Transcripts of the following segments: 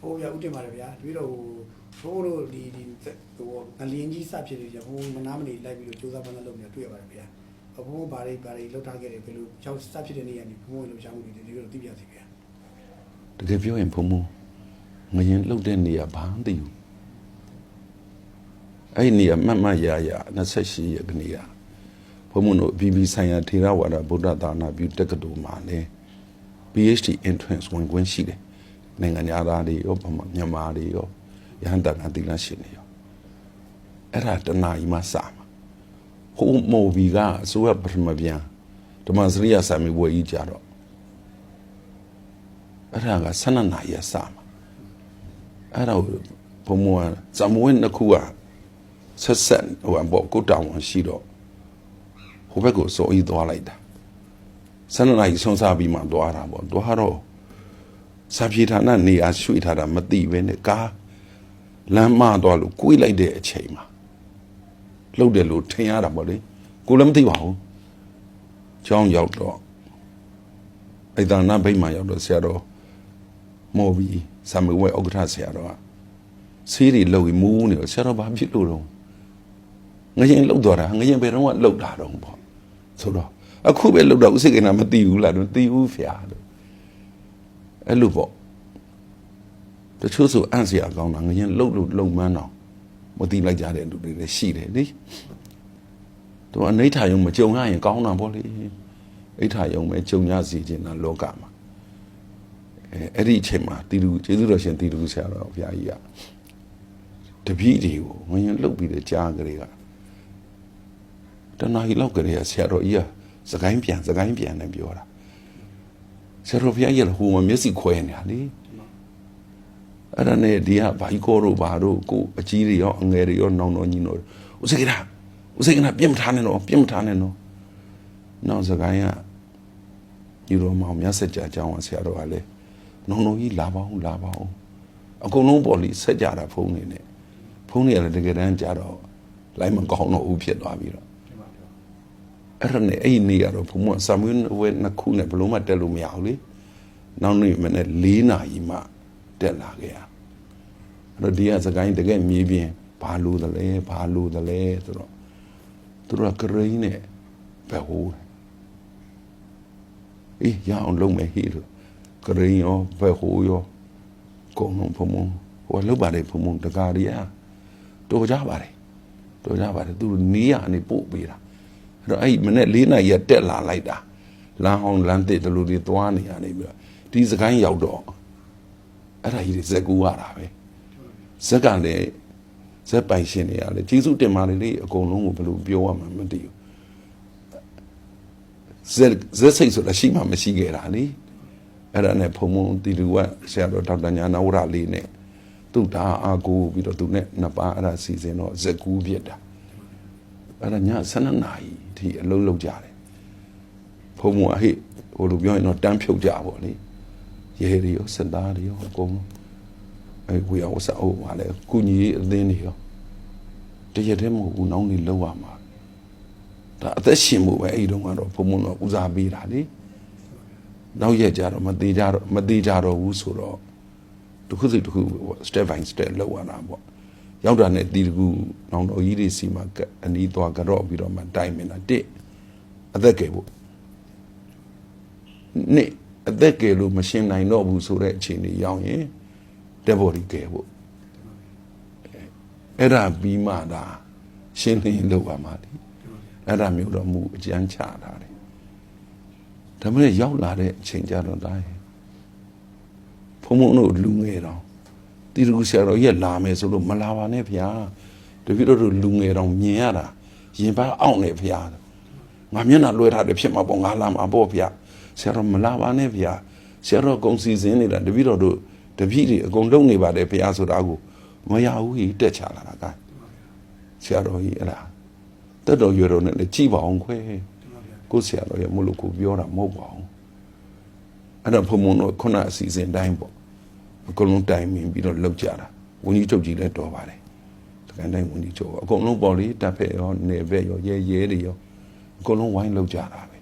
ဘိုးဗျာဥတင်ပါတယ်ဗျာပြီးတော့ဟိုဘိုးတို့ဒီဒီဟိုငလင်းကြီးစဖြစ်နေကြဘိုးမနာမနေလိုက်ပြီးတော့စူးစမ်းပန်းလုပ်နေတာတွေ့ရပါတယ်ဗျာဘိုးဘာတွေဘာတွေလောက်ထားခဲ့တယ်ဘယ်လိုကြောက်စဖြစ်တဲ့နေရာနေဘိုးလိုချောင်းမှုတွေဒီလိုသိပြစီဗျာတကယ်ပြောရင်ဘုံမငရင်လှုပ်တဲ့နေရာဘာမှမသိဘူးအဲ့ဒီနေရာမှတ်မှတ်ရရ28ရက်ကနေကဘုံမတို့ BB ဆိုင်ရာထေရဝါဒဗုဒ္ဓသာနာပြုတက္ကသိုလ်မှာနေ PhD entrance ဝင်ခွင့်ရှိတယ် နိုင်ငံသားတွေရောဗမာမြန်မာတွေရောရဟန်းတန်ခါသီလရှင်တွေရောအဲ့ဒါတနာကြီးမှစမှာဟိုမော်ဘီကအစိုးရပထမပြန်ဓမ္မစရိယစာမေးပွဲကြီးကြတော့အဲ့ဒါက12နာရီအစမှာအဲ့ဒါကိုဘုံမောကဇမဝင်းတစ်ခုကဆက်ဆက်ဟိုဘောကိုတောင်ဝန်ရှိတော့ဟိုဘက်ကိုစောကြီးသွားလိုက်တာ12နာရီဆုံးစားပြီးမှသွားတာပေါ့သွားတော့ စာပြေဌာနနေရာရွှေ့ထားတာမသိပဲနဲ့ကားလမ်းမသွားလို့ကိုွေးလိုက်တဲ့အချိန်မှာလှုပ်တယ်လို့ထင်ရတာပေါ့လေကိုလည်းမသိပါဘူးကျောင်းရောက်တော့အိဒါနာဗိမ္မာရောက်တော့ဆရာတော်မော်ဘီဆာမဝဲဥက္ကဋ္ဌဆရာတော်ကဆေးတွေလှုပ်ပြီးမူးနေတော့ဆရာတော်ဘာဖြစ်လို့တော့ငရင်လှုပ်သွားတာငရင်ဘယ်တော့မှလှုပ်တာတော့ပေါ့ဆိုတော့အခုပဲလှုပ်တော့ဥစိတ်ကနာမသိဘူးလားတော့သိဘူးဖျာလို့ အဲ့လိုပေါ့တချို့ဆိုအံ့စရာကောင်းတာငရင်လှုပ်လို့လှုပ်မှန်းတော့မသိလိုက်ကြတဲ့လူတွေလည်းရှိတယ်လေသူအနိဋ္ဌာယုံမကြုံရရင်ကောင်းတာပေါ့လေအိဋ္ဌာယုံပဲကြုံရစီခြင်းတာလောကမှာအဲအဲ့ဒီအချိန်မှာတီလူကျေးဇူးတော်ရှင်တီလူဆရာတော်ဘုရားကြီးကတပည့်တွေကိုငရင်လှုပ်ပြီးတဲ့ကြားကလေးကတဏှာကြီးလောက်ကလေးကဆရာတော်ကြီးကစကိုင်းပြန်စကိုင်းပြန်နဲ့ပြောတာ ဆရာတော်ဘုရားကြီးကဟိုမှာမျက်စိခွဲနေတာလေအဲ့ဒါနဲ့ဒီကဘိုင်ကိုတို့ဘာတို့ကိုအကြီးတွေရောအငယ်တွေရောနောင်တော်ကြီးတို့ဥစိကရာဥစိကရာပြစ်မထားနဲ့တော့ပြစ်မထားနဲ့တော့နောက်စကိုင်းကယူတော်မောင်မြတ်စကြအကြောင်းကဆရာတော်ကလည်းနုံနုံကြီးလာပါဦးလာပါဦးအကုန်လုံးပေါ်လီဆက်ကြတာဖုန်းနေနဲ့ဖုန်းနေရလည်းတကယ်တမ်းကြတော့လိုက်မကောင်းတော့ဦးဖြစ်သွားပြီတော့ အဲ့ဒါနဲ့အဲ့ဒီနေ့ကတော့ဘုံမဆာမွေးဝဲနှစ်ခုနဲ့ဘလို့မှတက်လို့မရဘူးလေနောက်နေ့မနေ့၄နာရီမှတက်လာခဲ့ရအဲ့တော့ဒီကစကိုင်းတကယ်မြေပြင်ဘာလို့တလဲဘာလို့တလဲဆိုတော့သူတို့ကကရိန်းနဲ့ဘယ်ဟိုးလဲအေးရအောင်လုပ်မယ်ဟေးလို့ကရိန်းရောဘယ်ဟိုးရောကုန်လုံးဖုံဖုံဟိုလောက်ပါတယ်ဖုံဖုံတကားရီอ่ะတော်ကြပါတယ်တော်ကြပါတယ်သူနီးရအနေပို့ပေးတာ အဲ့တော့အဲ့မနေ့၄နာရီတက်လာလိုက်တာလမ်းဟောင်းလမ်းတစ်တလူတွေသွားနေရနေပြီးတော့ဒီစကိုင်းရောက်တော့အဲ့ဒါကြီးတွေဇက်ကူရတာပဲဇက်ကလည်းဇက်ပိုင်ရှင်တွေရလေကျေးဇူးတင်ပါတယ်လေအကုန်လုံးကိုဘယ်လိုပြောရမှန်းမသိဘူးဇက်ဇက်စိတ်ဆိုတာရှိမှမရှိခဲ့တာလေအဲ့ဒါနဲ့ဖုံဖုံတီလူကဆရာတော်ဒေါက်တာညာနာဝရလေးနဲ့သူ့ဒါအာကိုပြီးတော့သူနဲ့နှစ်ပါးအဲ့ဒါစီစဉ်တော့ဇက်ကူးပြစ်တာ အဲ့ဒါည12နာရီဒီအလုံးလုံးကြတယ်ဖုံဖုံအဟိဟိုလိုပြောရင်တော့တန်းဖြုတ်ကြပါလေရဲတွေရောစက်သားတွေရောအကုန်လုံးအဲ့ဝေအောင်စအိုးပါလေကုညီအသင်းတွေရောတရက်တည်းမဟုတ်ဘူးနောက်နေလောက်ရမှာဒါအသက်ရှင်မှုပဲအဲ့ဒီတော့ကတော့ဘုံဘုံတော့ဦးစားပေးတာလေနောက်ရက်ကြတော့မသေးကြတော့မသေးကြတော့ဘူးဆိုတော့တစ်ခုစီတစ်ခုပေါ့ step by step လောက်ရတာပေါ့ ရောက်တာနဲ့ဒီတကူနောင်တော်ကြီးတွေစီမှာအနီးသွားကြော့ပြီးတော့မှတိုင်မင်တာတစ်အသက်ကယ်ဖို့နှစ်အသက်ကယ်လို့မရှင်းနိုင်တော့ဘူးဆိုတဲ့အခြေအနေရောက်ရင်တက်ဘော်ဒီကယ်ဖို့အဲ့ဒါပြီးမှဒါရှင်းလင်းလောက်ပါမှာဒီအဲ့ဒါမျိုးတော့မူအကျန်းချတာတယ်ဒါမဲ့ရောက်လာတဲ့အချိန်ကြတော့တားရဲ့ဖုံဖုံတို့လူငယ်တော့ တီတူဆရာတော်ကြီးကလာမယ်ဆိုလို့မလာပါနဲ့ဗျာတပည့်တော်တို့လူငယ်တော့မြင်ရတာရင်ပန်းအောင်နေဗျာငါမျက်နှာလွှဲထားတယ်ဖြစ်မှာပေါ့ငါလာမှာပေါ့ဗျာဆရာတော်မလာပါနဲ့ဗျာဆရာတော်ကုံစီစဉ်နေတာတပည့်တော်တို့တပည့်တွေအကုန်လုံးနေပါတယ်ဗျာဆိုတာကိုမရဘူးကြီးတက်ချလာတာကဆရာတော်ကြီးအဲ့ဒါတက်တော်ရွယ်တော်နဲ့လည်းကြည်ပါအောင်ခွဲကိုယ်ဆရာတော်ရဲ့မလို့ကိုပြောတာမဟုတ်ပါဘူးအဲ့တော့ဘုံဘုံတော့ခုနအစီအစဉ်တိုင်းပေါ့ အကုန်လုံးတိုင်ပင်ပြီးတော့လောက်ကြတာဝင်းကြီးချုပ်ကြီးလည်းတော်ပါတယ်တကန်တိုင်းဝင်းကြီးချုပ်အကုန်လုံးပေါ့လေတပ်ဖက်ရောနေဘက်ရောရဲရဲတွေရောအကုန်လုံးဝိုင်းလောက်ကြတာပဲ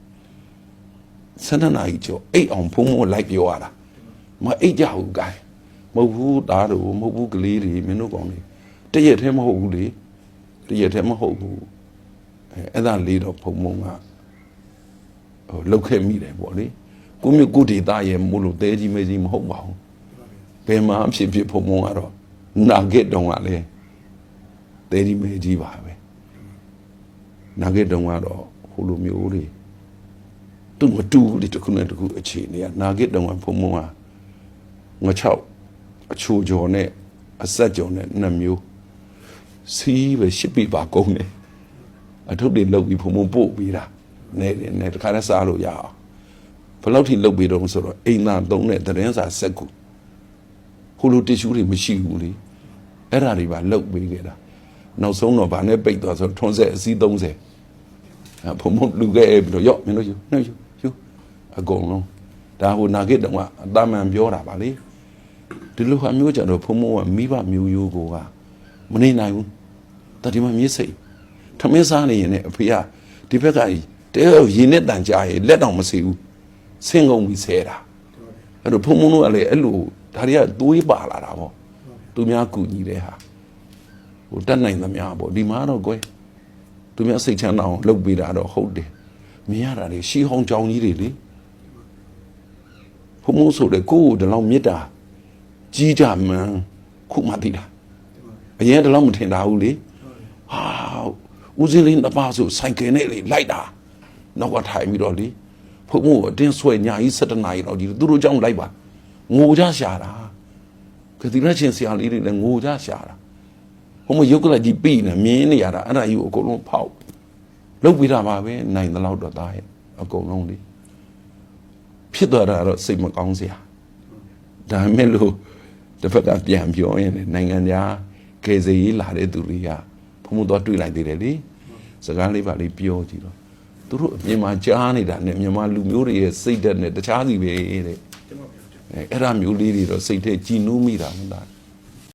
ဆန္ဒနာကြီးကျော်အိတ်အောင်ဘုံဘုံလိုက်ပြောရတာမအိတ်ကြဘူးကိုင်းမဟုတ်ဘူးတားတို့မဟုတ်ဘူးကလေးတွေမင်းတို့ကောင်တွေတရက်တည်းမဟုတ်ဘူးလေတရက်တည်းမဟုတ်ဘူးအဲအဲ့ဒါလေးတော့ဖုံမုံကဟိုလောက်ခဲ့မိတယ်ပေါ့လေကိုမျိုးကိုဒေတာရဲ့မို့လို့တဲကြီးမဲကြီးမဟုတ်ပါဘူး ဘယ်မှာဖြစ်ဖြစ်ဖုံမုံကတော့နာဂစ်တုံးကလည်းတဲကြီးမဲကြီးပါပဲနာဂစ်တုံးကတော့ဟိုလိုမျိုးတွေသူမတူဘူးလေတစ်ခုနဲ့တစ်ခုအခြေအနေကနာဂစ်တုံးကဖုံမုံကငါချောက်အချိုကျော်နဲ့အဆက်ကျော်နဲ့နှစ်မျိုးစီးပဲရှစ်ပြပါကုန်တယ်အထုပ်တွေလုတ်ပြီးဖုံမုံပို့ပြီးတာနေနေနေတခါတည်းစားလို့ရအောင်ဘယ်လောက်ထိလုတ်ပြီးတော့ဆိုတော့အိမ်သာသုံးတဲ့သတင်းစာဆက်ကူ ဟိုလိုတ िश ူးတွေမရှိဘူးလေအဲ့ဒါတွေပါလုတ်ပြီးခဲ့တာနောက်ဆုံးတော့ဗာနဲ့ပိတ်သွားဆိုတော့ထွန်းဆက်အစီး30အဲဖုံမုံလူခဲ့ပြီးတော့ရော့မင်းတို့ယူနှုတ်ယူယူအကုန်လုံးဒါဟိုနာဂစ်တုံးကအသားမှန်ပြောတာပါလေဒီလိုဟာမျိုးကြတော့ဖုံမောကမိဘမျိုးရိုးကိုကမနေနိုင်ဘူးတတိမမြေးစိတ်ထမင်းစားနေရင်လည်းအဖေကဒီဘက်ကတဲရင်နဲ့တန်ကြရင်လက်တောင်မစီဘူးဆင်းကုန်ပြီးဆဲတာအဲ့တော့ဖုံမုံတို့ကလည်းအဲ့လို ဒါတွေကသွေးပါလာတာပေါ့သူများကူညီတဲ့ဟာဟိုတတ်နိုင်သမျှပေါ့ဒီမှာတော့ကွယ်သူများစိတ်ချမ်းသာအောင်လုပ်ပေးတာတော့ဟုတ်တယ်မြင်ရတာတွေရှီဟောင်းကြောင်ကြီးတွေလေဖုံမုံဆိုတဲ့ကိုယ်ကိုဒီလောက်မေတ္တာကြီးကြမှန်ခုမှသိတာအရင်တလုံးမထင်တာဘူးလေဟာဦးစင်းလေးနှစ်ပါးဆိုဆိုင်ကယ်နဲ့လေလိုက်တာနောက်ကထိုင်ပြီးတော့လေဖုံမို့အတင်းဆွဲညာကြီး7နာရီတော့ကြီးသူတို့ကြောင့်လိုက်ပါ ငိုကြရှာတာကတိရချင်းဆရာလေးတွေလည်းငိုကြရှာတာဘုံမရုပ်ကလေးကြီးပြီးနေမြင်းနေရတာအဲ့ဒါကြီးကိုအကုန်လုံးဖောက်လုတ်ပြီးတာပါပဲနိုင်တဲ့လောက်တော့သားရဲ့အကုန်လုံးလေဖြစ်သွားတာတော့စိတ်မကောင်းစရာဒါပေမဲ့လို့တစ်ဖက်ကပြန်ပြောရင်လည်းနိုင်ငံသားကေစီရေးလာတဲ့သူတွေကဘုံဘုံတော့တွေ့လိုက်သေးတယ်လေစကားလေးပါလေးပြောကြည့်တော့သူတို့အပြင်မှာကြားနေတာနဲ့မြန်မာလူမျိုးတွေရဲ့စိတ်ဓာတ်နဲ့တခြားစီပဲတဲ့အဲ အဲ့ဒါမျိုးလေးတွေတော့စိတ်ထဲကြည်နူးမိတာမဟုတ်လား